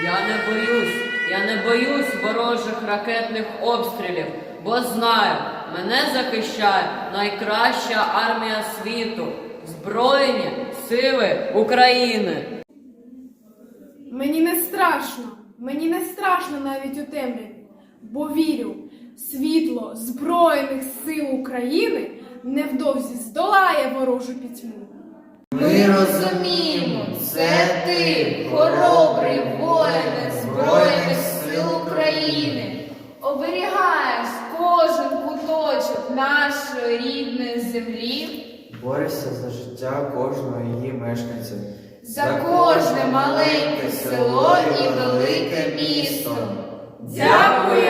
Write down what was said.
Я не боюсь, я не боюсь ворожих ракетних обстрілів, бо знаю, мене захищає найкраща армія світу, Збройні сили України. Мені не страшно, мені не страшно навіть у темряві, бо вірю, світло Збройних сил України невдовзі здолає ворожу пітьму. Ми розуміємо, це ти, хоробрий воїне Збройних сил України. Оберігаєш кожен куточок нашої рідної землі. Борешся за життя кожного її мешканця. За кожне маленьке село і велике місто. Дякуємо